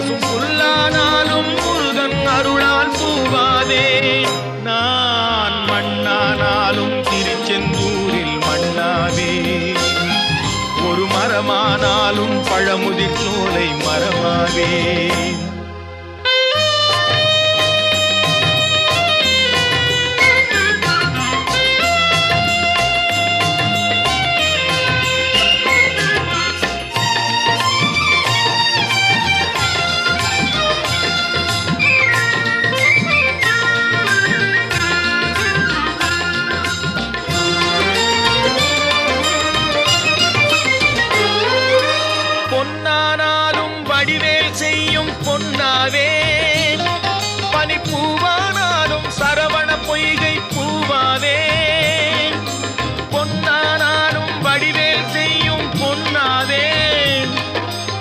பசும் புல்லானாலும் முருகன் அருளால் பூவாதே. நான் மண்ணானாலும் திருச்செந்தூரில் மண்ணாவே ஒரு மரமானாலும் பழமுதிர் சோலை மரமாவே வடிவேல் செய்யும் பொன்னாவே பனிப்பூவானாலும் சரவண பொய்கை